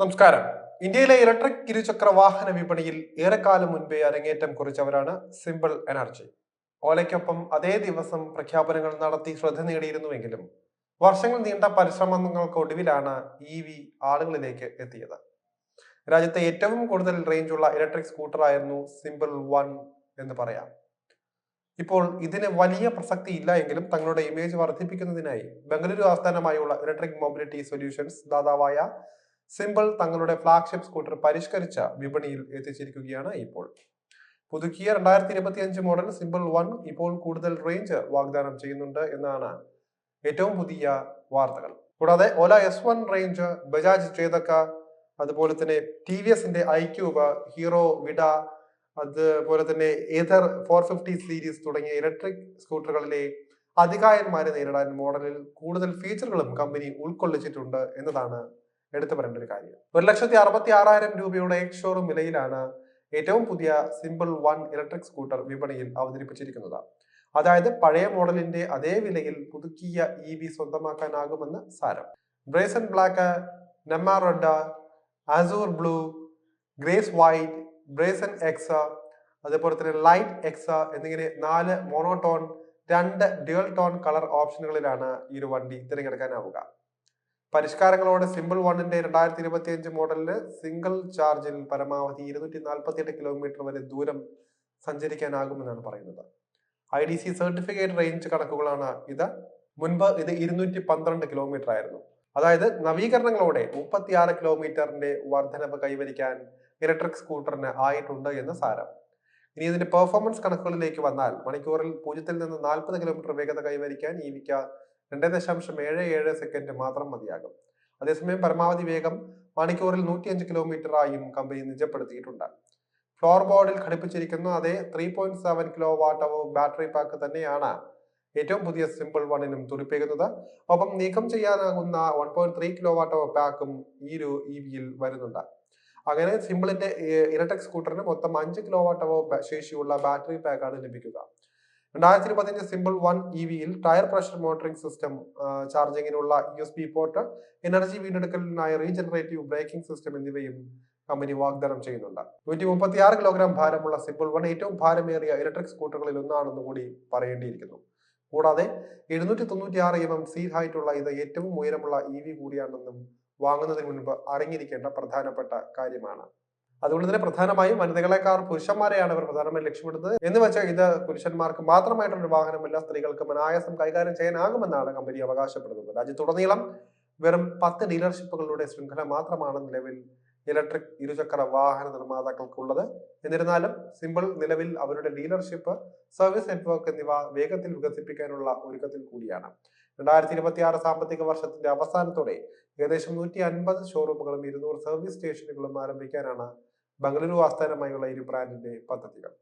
നമസ്കാരം. ഇന്ത്യയിലെ ഇലക്ട്രിക് ഇരുചക്ര വാഹന വിപണിയിൽ ഏറെക്കാലം മുൻപേ അരങ്ങേറ്റം കുറിച്ചവരാണ് സിമ്പിൾ എനർജി. ഓലയ്ക്കൊപ്പം അതേ ദിവസം പ്രഖ്യാപനങ്ങൾ നടത്തി ശ്രദ്ധ നേടിയിരുന്നുവെങ്കിലും വർഷങ്ങൾ നീണ്ട പരിശ്രമങ്ങൾക്കൊടുവിലാണ് ഇ വി ആളുകളിലേക്ക് എത്തിയത്. രാജ്യത്തെ ഏറ്റവും കൂടുതൽ റേഞ്ചുള്ള ഇലക്ട്രിക് സ്കൂട്ടറായിരുന്നു സിമ്പിൾ വൺ എന്ന് പറയാം. ഇപ്പോൾ ഇതിന് വലിയ പ്രസക്തി ഇല്ല എങ്കിലും തങ്ങളുടെ ഇമേജ് വർദ്ധിപ്പിക്കുന്നതിനായി ബംഗളൂരു ആസ്ഥാനമായുള്ള ഇലക്ട്രിക് മൊബിലിറ്റി സൊല്യൂഷൻസ് ദാതാവായ സിമ്പിൾ തങ്ങളുടെ ഫ്ലാഗ്ഷിപ്പ് സ്കൂട്ടർ പരിഷ്കരിച്ച വിപണിയിൽ എത്തിച്ചിരിക്കുകയാണ് ഇപ്പോൾ. പുതുക്കിയ രണ്ടായിരത്തി ഇരുപത്തി അഞ്ച് മോഡൽ സിമ്പിൾ വൺ ഇപ്പോൾ കൂടുതൽ റേഞ്ച് വാഗ്ദാനം ചെയ്യുന്നുണ്ട് എന്നാണ് ഏറ്റവും പുതിയ വാർത്തകൾ. കൂടാതെ Ola S one range Bajaj Chetak അതുപോലെ തന്നെ ടി വി എസിന്റെ ഐക്യൂബ് ഹീറോ വിഡ അതുപോലെ തന്നെ ഏതർ ഫോർ ഫിഫ്റ്റി സീരീസ് തുടങ്ങിയ ഇലക്ട്രിക് സ്കൂട്ടറുകളിലെ അധികായന്മാരെ നേരിടാൻ മോഡലിൽ കൂടുതൽ ഫീച്ചറുകളും കമ്പനി ഉൾക്കൊള്ളിച്ചിട്ടുണ്ട് എന്നതാണ് എടുത്തു പറയേണ്ട ഒരു കാര്യം. ഒരു ലക്ഷത്തി അറുപത്തി ആറായിരം രൂപയുടെ ഷോറൂം വിലയിലാണ് ഏറ്റവും പുതിയ സിമ്പിൾ വൺ ഇലക്ട്രിക് സ്കൂട്ടർ വിപണിയിൽ അവതരിപ്പിച്ചിരിക്കുന്നത്. അതായത് പഴയ മോഡലിന്റെ അതേ വിലയിൽ പുതുക്കിയ ഇ വി സ്വന്തമാക്കാനാകുമെന്ന് സാരം. Brazen black Namma red azure blue grace white brazen X അതുപോലെ തന്നെ ലൈറ്റ് എക്സ എന്നിങ്ങനെ നാല് മോണോടോൺ രണ്ട് ഡ്യുവൽ ടോൺ കളർ ഓപ്ഷനുകളിലാണ് ഈ ഒരു വണ്ടി തിരഞ്ഞെടുക്കാനാവുക. പരിഷ്കാരങ്ങളോടെ സിമ്പിൾ വണ്ണിന്റെ രണ്ടായിരത്തി ഇരുപത്തി അഞ്ച് മോഡലിൽ സിംഗിൾ ചാർജിൽ പരമാവധി ഇരുന്നൂറ്റി നാൽപ്പത്തി എട്ട് കിലോമീറ്റർ വരെ ദൂരം സഞ്ചരിക്കാനാകുമെന്നാണ് പറയുന്നത്. I D C certificate range കണക്കുകളാണ് ഇത്. മുൻപ് ഇത് ഇരുന്നൂറ്റി പന്ത്രണ്ട് കിലോമീറ്റർ ആയിരുന്നു. അതായത് നവീകരണങ്ങളോടെ മുപ്പത്തിയാറ് കിലോമീറ്ററിന്റെ വർധനവ് കൈവരിക്കാൻ ഇലക്ട്രിക് സ്കൂട്ടറിന് ആയിട്ടുണ്ട് എന്ന് സാരം. ഇനി ഇതിന്റെ പെർഫോമൻസ് കണക്കുകളിലേക്ക് വന്നാൽ മണിക്കൂറിൽ പൂജ്യത്തിൽ നിന്ന് നാൽപ്പത് കിലോമീറ്റർ വേഗത കൈവരിക്കാൻ വിക്ക രണ്ട് ദശാംശം ഏഴ് ഏഴ് സെക്കൻഡ് മാത്രം മതിയാകും. അതേസമയം പരമാവധി വേഗം മണിക്കൂറിൽ നൂറ്റിയഞ്ച് കിലോമീറ്റർ ആയും കമ്പനി നിജപ്പെടുത്തിയിട്ടുണ്ട്. ഫ്ലോർ ബോർഡിൽ ഘടിപ്പിച്ചിരിക്കുന്ന അതേ three point seven kilowatt battery pack തന്നെയാണ് ഏറ്റവും പുതിയ സിമ്പിൾ വണ്ണിനും തുടിപ്പിക്കുന്നത് ഒപ്പം നീക്കം ചെയ്യാനാകുന്ന one point three kilo watt പാക്കും ഈ ഒരു ഇ വിയിൽ വരുന്നുണ്ട്. അങ്ങനെ സിമ്പിളിന്റെ ഇലക്ട്രിക് സ്കൂട്ടറിന് മൊത്തം അഞ്ച് കിലോ വാട്ട് ശേഷിയുള്ള ബാറ്ററി പാക്കാണ് ലഭിക്കുക. രണ്ടായിരത്തി ഇരുപത്തിയഞ്ച് സിമ്പിൾ വൺ ഇ വിയിൽ tyre pressure monitoring system ചാർജിങ്ങിനുള്ള U S B port energy വീണ്ടെടുക്കലിനായി regenerative braking system എന്നിവയും കമ്പനി വാഗ്ദാനം ചെയ്യുന്നുണ്ട്. നൂറ്റി മുപ്പത്തി ആറ് കിലോഗ്രാം ഭാരമുള്ള സിമ്പിൾ വൺ ഏറ്റവും ഭാരമേറിയ ഇലക്ട്രിക് സ്കൂട്ടറുകളിൽ ഒന്നാണെന്ന് കൂടി പറയേണ്ടിയിരിക്കുന്നു. കൂടാതെ എഴുന്നൂറ്റി തൊണ്ണൂറ്റി ആറ് എം എം സീറ്റ് ഹൈറ്റുള്ള ഇത് ഏറ്റവും ഉയരമുള്ള ഇ വി കൂടിയാണെന്നും വാങ്ങുന്നതിന് മുൻപ് അറിഞ്ഞിരിക്കേണ്ട പ്രധാനപ്പെട്ട കാര്യമാണ്. അതുകൊണ്ട് തന്നെ പ്രധാനമായും വനിതകളെക്കാൾ പുരുഷന്മാരെയാണ് അവർ പ്രധാനമായും ലക്ഷ്യമിടുന്നത്. എന്ന് വെച്ചാൽ ഇത് പുരുഷന്മാർക്ക് മാത്രമായിട്ടുള്ള ഒരു വാഹനമല്ല സ്ത്രീകൾക്ക് അനായാസം കൈകാര്യം ചെയ്യാനാകുമെന്നാണ് കമ്പനി അവകാശപ്പെടുന്നത്. രാജ്യത്തുടനീളം വെറും പത്ത് ഡീലർഷിപ്പുകളുടെ ശൃംഖല മാത്രമാണ് നിലവിൽ ഇലക്ട്രിക് ഇരുചക്ര വാഹന നിർമ്മാതാക്കൾക്കുള്ളത്. എന്നിരുന്നാലും സിമ്പിൾ നിലവിൽ അവരുടെ ഡീലർഷിപ്പ് സർവീസ് നെറ്റ്വർക്ക് എന്നിവ വേഗത്തിൽ വികസിപ്പിക്കാനുള്ള ഒരുക്കത്തിൽ കൂടിയാണ്. രണ്ടായിരത്തി ഇരുപത്തി ആറ് സാമ്പത്തിക വർഷത്തിന്റെ അവസാനത്തോടെ ഏകദേശം നൂറ്റി അൻപത് ഷോറൂമുകളും ഇരുന്നൂറ് സർവീസ് സ്റ്റേഷനുകളും ആരംഭിക്കാനാണ് ബംഗളൂരു ആസ്ഥാനമായുള്ള ഇരു ബ്രാൻഡിന്റെ പദ്ധതികൾ.